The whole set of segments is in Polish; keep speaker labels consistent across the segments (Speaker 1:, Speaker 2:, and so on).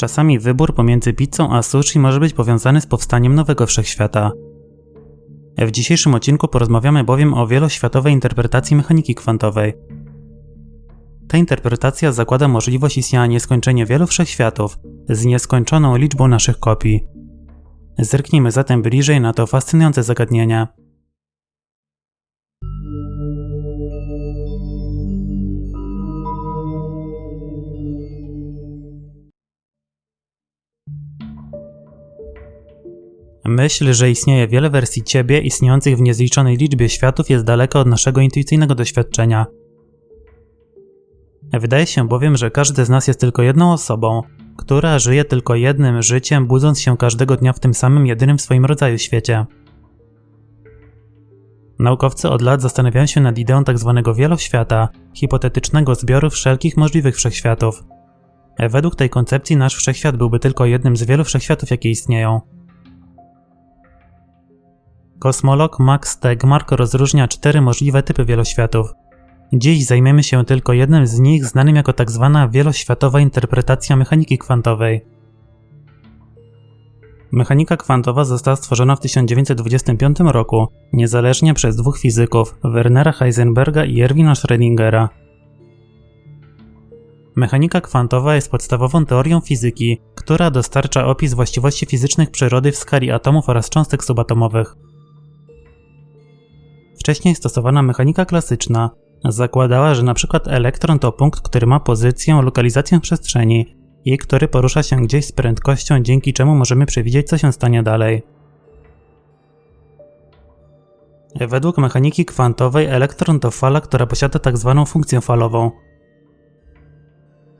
Speaker 1: Czasami wybór pomiędzy pizzą a sushi może być powiązany z powstaniem nowego wszechświata. W dzisiejszym odcinku porozmawiamy bowiem o wieloświatowej interpretacji mechaniki kwantowej. Ta interpretacja zakłada możliwość istnienia nieskończenie wielu wszechświatów z nieskończoną liczbą naszych kopii. Zerknijmy zatem bliżej na to fascynujące zagadnienie. Myśl, że istnieje wiele wersji ciebie istniejących w niezliczonej liczbie światów jest daleka od naszego intuicyjnego doświadczenia. Wydaje się bowiem, że każdy z nas jest tylko jedną osobą, która żyje tylko jednym życiem, budząc się każdego dnia w tym samym jedynym w swoim rodzaju świecie. Naukowcy od lat zastanawiają się nad ideą tzw. Tak wieloświata, hipotetycznego zbioru wszelkich możliwych wszechświatów. Według tej koncepcji nasz wszechświat byłby tylko jednym z wielu wszechświatów, jakie istnieją. Kosmolog Max Tegmark rozróżnia cztery możliwe typy wieloświatów. Dziś zajmiemy się tylko jednym z nich, znanym jako tzw. Tak wieloświatowa interpretacja mechaniki kwantowej. Mechanika kwantowa została stworzona w 1925 roku, niezależnie przez dwóch fizyków, Wernera Heisenberga i Erwina Schrödingera. Mechanika kwantowa jest podstawową teorią fizyki, która dostarcza opis właściwości fizycznych przyrody w skali atomów oraz cząstek subatomowych. Wcześniej stosowana mechanika klasyczna zakładała, że np. elektron to punkt, który ma pozycję, lokalizację w przestrzeni i który porusza się gdzieś z prędkością, dzięki czemu możemy przewidzieć, co się stanie dalej. Według mechaniki kwantowej elektron to fala, która posiada tzw. Tak funkcję falową.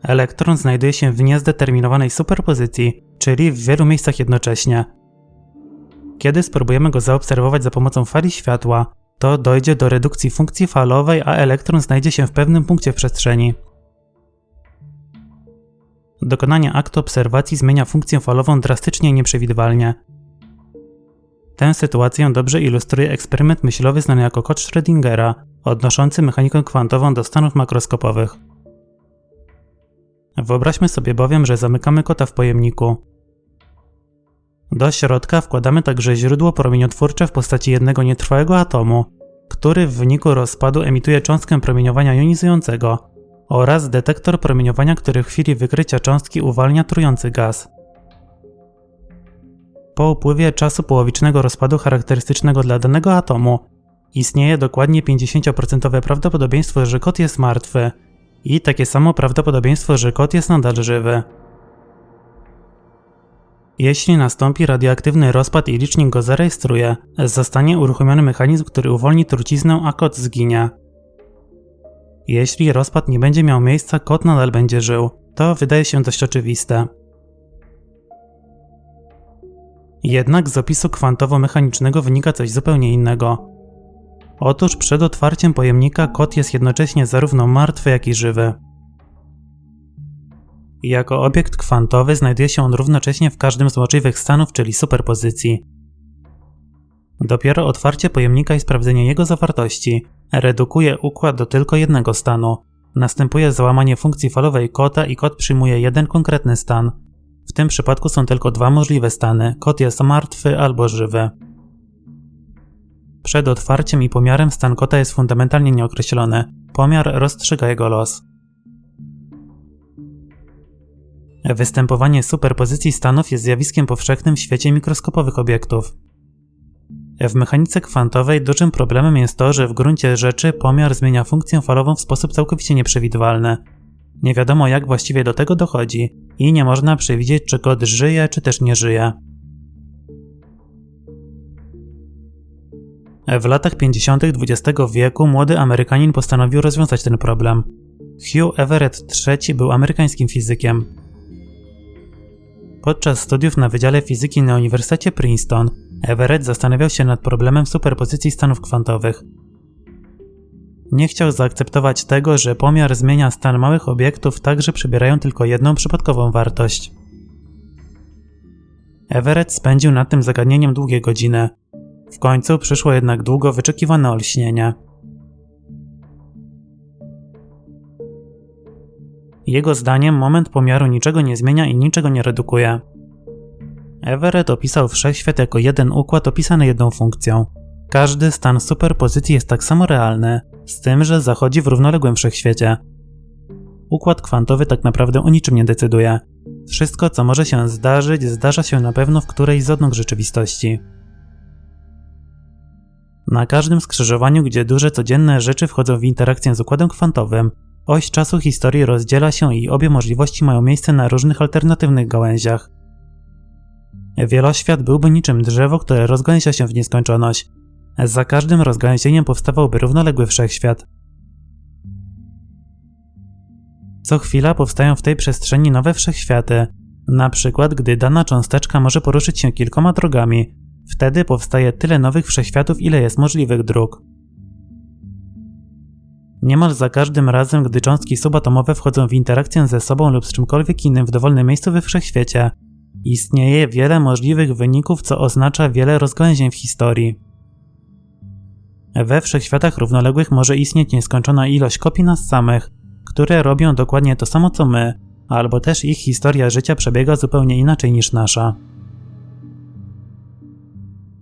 Speaker 1: Elektron znajduje się w niezdeterminowanej superpozycji, czyli w wielu miejscach jednocześnie. Kiedy spróbujemy go zaobserwować za pomocą fali światła, to dojdzie do redukcji funkcji falowej, a elektron znajdzie się w pewnym punkcie w przestrzeni. Dokonanie aktu obserwacji zmienia funkcję falową drastycznie i nieprzewidywalnie. Tę sytuację dobrze ilustruje eksperyment myślowy znany jako kod Schrödingera, odnoszący mechanikę kwantową do stanów makroskopowych. Wyobraźmy sobie bowiem, że zamykamy kota w pojemniku. Do środka wkładamy także źródło promieniotwórcze w postaci jednego nietrwałego atomu, który w wyniku rozpadu emituje cząstkę promieniowania jonizującego oraz detektor promieniowania, który w chwili wykrycia cząstki uwalnia trujący gaz. Po upływie czasu połowicznego rozpadu charakterystycznego dla danego atomu istnieje dokładnie 50% prawdopodobieństwo, że kot jest martwy i takie samo prawdopodobieństwo, że kot jest nadal żywy. Jeśli nastąpi radioaktywny rozpad i licznik go zarejestruje, zostanie uruchomiony mechanizm, który uwolni truciznę, a kot zginie. Jeśli rozpad nie będzie miał miejsca, kot nadal będzie żył. To wydaje się dość oczywiste. Jednak z opisu kwantowo-mechanicznego wynika coś zupełnie innego. Otóż przed otwarciem pojemnika kot jest jednocześnie zarówno martwy, jak i żywy. Jako obiekt kwantowy znajduje się on równocześnie w każdym z możliwych stanów, czyli superpozycji. Dopiero otwarcie pojemnika i sprawdzenie jego zawartości redukuje układ do tylko jednego stanu. Następuje załamanie funkcji falowej kota i kot przyjmuje jeden konkretny stan. W tym przypadku są tylko dwa możliwe stany: kot jest martwy albo żywy. Przed otwarciem i pomiarem stan kota jest fundamentalnie nieokreślony. Pomiar rozstrzyga jego los. Występowanie superpozycji stanów jest zjawiskiem powszechnym w świecie mikroskopowych obiektów. W mechanice kwantowej dużym problemem jest to, że w gruncie rzeczy pomiar zmienia funkcję falową w sposób całkowicie nieprzewidywalny. Nie wiadomo jak właściwie do tego dochodzi i nie można przewidzieć, czy kod żyje, czy też nie żyje. W latach 50. XX wieku młody Amerykanin postanowił rozwiązać ten problem. Hugh Everett III był amerykańskim fizykiem. Podczas studiów na Wydziale Fizyki na Uniwersytecie Princeton, Everett zastanawiał się nad problemem superpozycji stanów kwantowych. Nie chciał zaakceptować tego, że pomiar zmienia stan małych obiektów tak, że przybierają tylko jedną przypadkową wartość. Everett spędził nad tym zagadnieniem długie godziny. W końcu przyszło jednak długo wyczekiwane olśnienie. Jego zdaniem moment pomiaru niczego nie zmienia i niczego nie redukuje. Everett opisał wszechświat jako jeden układ opisany jedną funkcją. Każdy stan superpozycji jest tak samo realny, z tym, że zachodzi w równoległym wszechświecie. Układ kwantowy tak naprawdę o niczym nie decyduje. Wszystko, co może się zdarzyć, zdarza się na pewno w którejś z odnóg rzeczywistości. Na każdym skrzyżowaniu, gdzie duże codzienne rzeczy wchodzą w interakcję z układem kwantowym, oś czasu historii rozdziela się i obie możliwości mają miejsce na różnych alternatywnych gałęziach. Wieloświat byłby niczym drzewo, które rozgałęzia się w nieskończoność. Za każdym rozgałęzieniem powstawałby równoległy wszechświat. Co chwila powstają w tej przestrzeni nowe wszechświaty. Na przykład, gdy dana cząsteczka może poruszyć się kilkoma drogami, wtedy powstaje tyle nowych wszechświatów, ile jest możliwych dróg. Niemal za każdym razem, gdy cząstki subatomowe wchodzą w interakcję ze sobą lub z czymkolwiek innym w dowolnym miejscu we wszechświecie, istnieje wiele możliwych wyników, co oznacza wiele rozgałęzień w historii. We wszechświatach równoległych może istnieć nieskończona ilość kopii nas samych, które robią dokładnie to samo co my, albo też ich historia życia przebiega zupełnie inaczej niż nasza.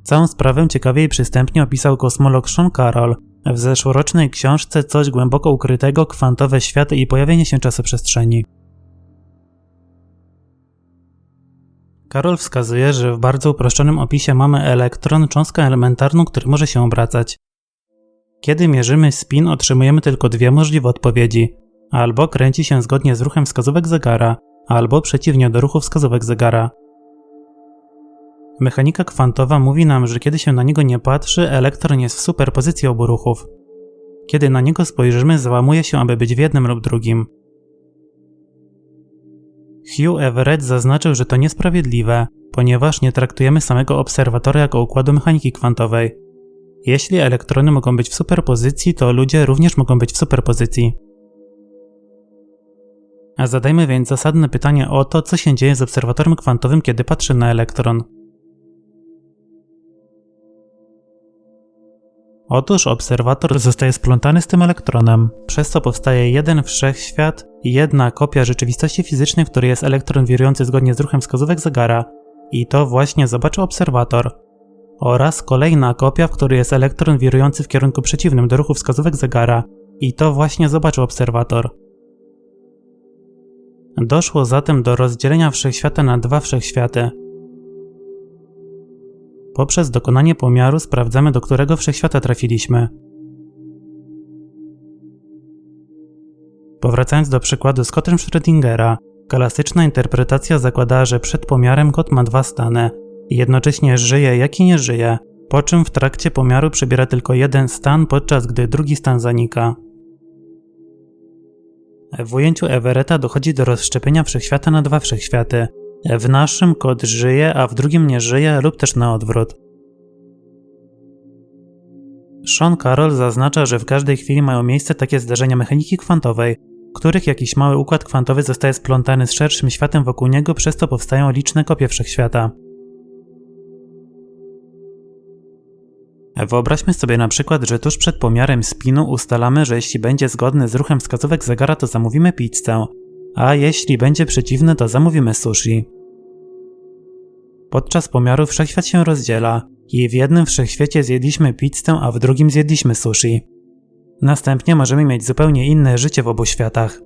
Speaker 1: Całą sprawę ciekawie i przystępnie opisał kosmolog Sean Carroll w zeszłorocznej książce Coś głęboko ukrytego, kwantowe światy i pojawienie się czasoprzestrzeni. Karol wskazuje, że w bardzo uproszczonym opisie mamy elektron, cząstkę elementarną, który może się obracać. Kiedy mierzymy spin, otrzymujemy tylko dwie możliwe odpowiedzi. Albo kręci się zgodnie z ruchem wskazówek zegara, albo przeciwnie do ruchu wskazówek zegara. Mechanika kwantowa mówi nam, że kiedy się na niego nie patrzy, elektron jest w superpozycji obu ruchów. Kiedy na niego spojrzymy, załamuje się, aby być w jednym lub drugim. Hugh Everett zaznaczył, że to niesprawiedliwe, ponieważ nie traktujemy samego obserwatora jako układu mechaniki kwantowej. Jeśli elektrony mogą być w superpozycji, to ludzie również mogą być w superpozycji. A zadajmy więc zasadne pytanie o to, co się dzieje z obserwatorem kwantowym, kiedy patrzy na elektron. Otóż obserwator zostaje splątany z tym elektronem, przez co powstaje jeden wszechświat i jedna kopia rzeczywistości fizycznej, w której jest elektron wirujący zgodnie z ruchem wskazówek zegara. I to właśnie zobaczy obserwator. Oraz kolejna kopia, w której jest elektron wirujący w kierunku przeciwnym do ruchu wskazówek zegara. I to właśnie zobaczył obserwator. Doszło zatem do rozdzielenia wszechświata na dwa wszechświaty, Poprzez dokonanie pomiaru sprawdzamy, do którego wszechświata trafiliśmy. Powracając do przykładu z kotem Schrödingera, klasyczna interpretacja zakłada, że przed pomiarem kot ma dwa stany. Jednocześnie żyje, jak i nie żyje, po czym w trakcie pomiaru przybiera tylko jeden stan, podczas gdy drugi stan zanika. W ujęciu Everetta dochodzi do rozszczepienia wszechświata na dwa wszechświaty, w naszym kod żyje, a w drugim nie żyje, lub też na odwrót. Sean Carroll zaznacza, że w każdej chwili mają miejsce takie zdarzenia mechaniki kwantowej, w których jakiś mały układ kwantowy zostaje splątany z szerszym światem wokół niego, przez co powstają liczne kopie wszechświata. Wyobraźmy sobie na przykład, że tuż przed pomiarem spinu ustalamy, że jeśli będzie zgodny z ruchem wskazówek zegara, to zamówimy pizzę, a jeśli będzie przeciwny, to zamówimy sushi. Podczas pomiaru wszechświat się rozdziela i w jednym wszechświecie zjedliśmy pizzę, a w drugim zjedliśmy sushi. Następnie możemy mieć zupełnie inne życie w obu światach.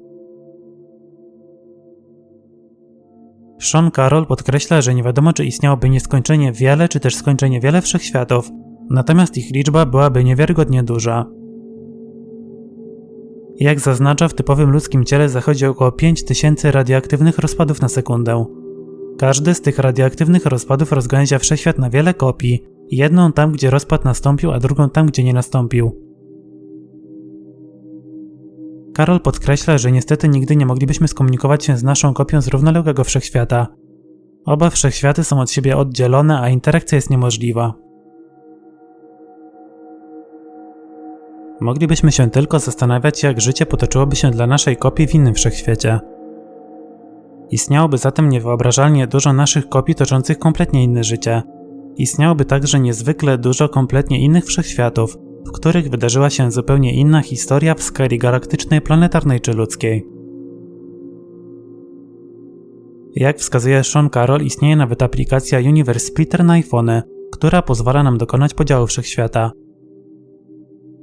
Speaker 1: Sean Carroll podkreśla, że nie wiadomo, czy istniałoby nieskończenie wiele, czy też skończenie wiele wszechświatów, natomiast ich liczba byłaby niewiarygodnie duża. Jak zaznacza, w typowym ludzkim ciele zachodzi około 5000 radioaktywnych rozpadów na sekundę. Każdy z tych radioaktywnych rozpadów rozgałęzia wszechświat na wiele kopii, jedną tam, gdzie rozpad nastąpił, a drugą tam, gdzie nie nastąpił. Karol podkreśla, że niestety nigdy nie moglibyśmy skomunikować się z naszą kopią z równoległego wszechświata. Oba wszechświaty są od siebie oddzielone, a interakcja jest niemożliwa. Moglibyśmy się tylko zastanawiać, jak życie potoczyłoby się dla naszej kopii w innym wszechświecie. Istniałoby zatem niewyobrażalnie dużo naszych kopii toczących kompletnie inne życie. Istniałoby także niezwykle dużo kompletnie innych wszechświatów, w których wydarzyła się zupełnie inna historia w skali galaktycznej, planetarnej czy ludzkiej. Jak wskazuje Sean Carroll, istnieje nawet aplikacja Universe Splitter na iPhony, która pozwala nam dokonać podziału wszechświata.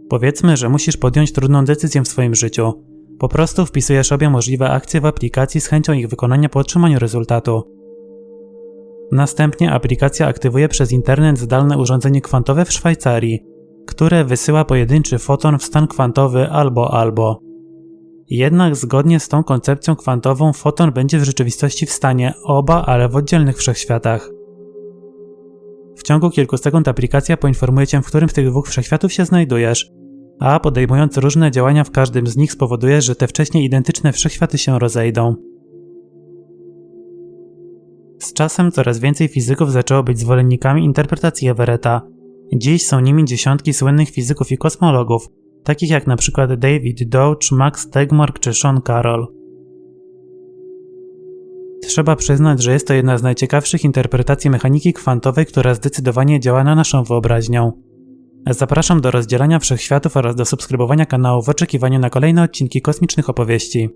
Speaker 1: Powiedzmy, że musisz podjąć trudną decyzję w swoim życiu. Po prostu wpisujesz obie możliwe akcje w aplikacji z chęcią ich wykonania po otrzymaniu rezultatu. Następnie aplikacja aktywuje przez internet zdalne urządzenie kwantowe w Szwajcarii, które wysyła pojedynczy foton w stan kwantowy albo albo. Jednak zgodnie z tą koncepcją kwantową foton będzie w rzeczywistości w stanie oba, ale w oddzielnych wszechświatach. W ciągu kilku sekund aplikacja poinformuje cię, w którym z tych dwóch wszechświatów się znajdujesz, a podejmując różne działania w każdym z nich spowoduje, że te wcześniej identyczne wszechświaty się rozejdą. Z czasem coraz więcej fizyków zaczęło być zwolennikami interpretacji Everetta. Dziś są nimi dziesiątki słynnych fizyków i kosmologów, takich jak np. David Deutsch, Max Tegmark czy Sean Carroll. Trzeba przyznać, że jest to jedna z najciekawszych interpretacji mechaniki kwantowej, która zdecydowanie działa na naszą wyobraźnię. Zapraszam do rozdzielania wszechświatów oraz do subskrybowania kanału w oczekiwaniu na kolejne odcinki kosmicznych opowieści.